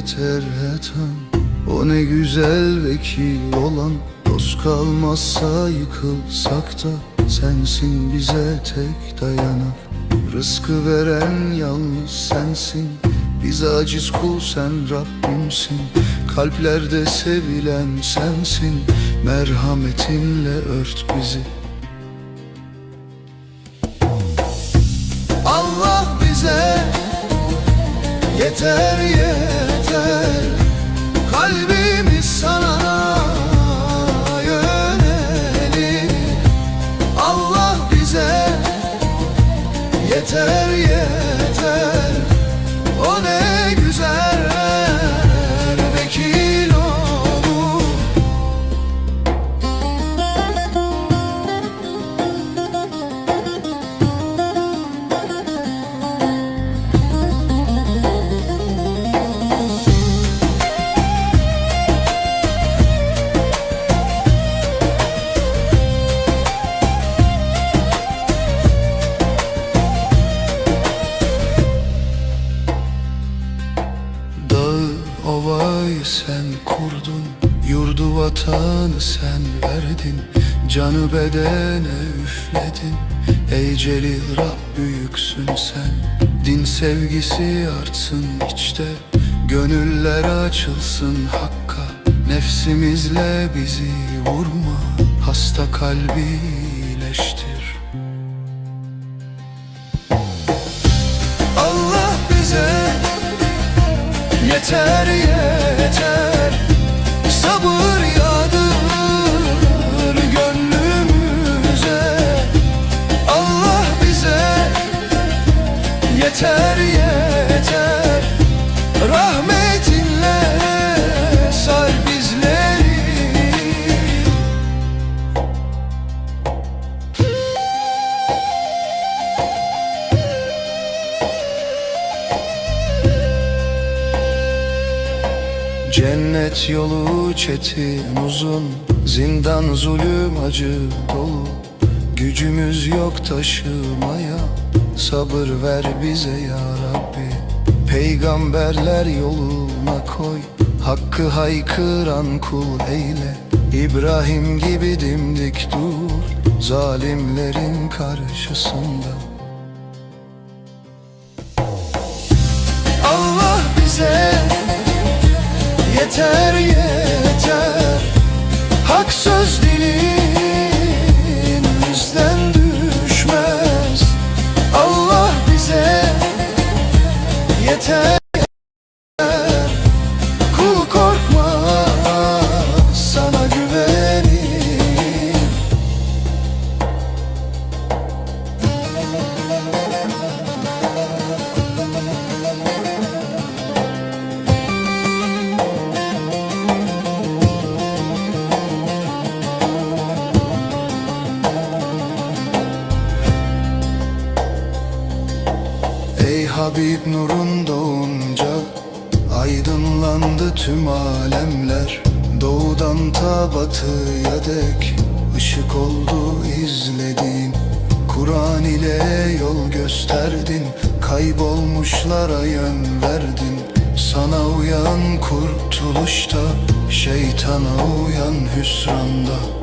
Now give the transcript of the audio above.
Yeter etan O ne güzel vekil olan Dost kalmazsa yıkılsak da Sensin bize tek dayanak. Rızkı veren yalnız sensin Biz aciz kul sen Rabbimsin. Kalplerde sevilen sensin Merhametinle ört bizi. Allah bize yeter yeter ovayı sen kurdun Yurdu vatanı sen verdin Canı bedene üfledin. Ey Celil Rab büyüksün sen Din sevgisi artsın içte. Gönüller açılsın hakka Nefsimizle bizi vurma. Hasta kalbi iyileştir Yeter yeter Cennet yolu çetin uzun Zindan zulüm acı dolu. Gücümüz yok taşımaya Sabır ver bize ya Rabbi. Peygamberler yoluna koy Hakkı haykıran kul eyle. İbrahim gibi dimdik dur Zalimlerin karşısında Yeter yeter. Hak söz dilimizden Habib nurun doğunca Aydınlandı tüm alemler. Doğudan ta batıya dek ışık oldu izledin Kur'an ile yol gösterdin Kaybolmuşlara yön verdin. Sana uyan kurtuluşta Şeytana uyan hüsranda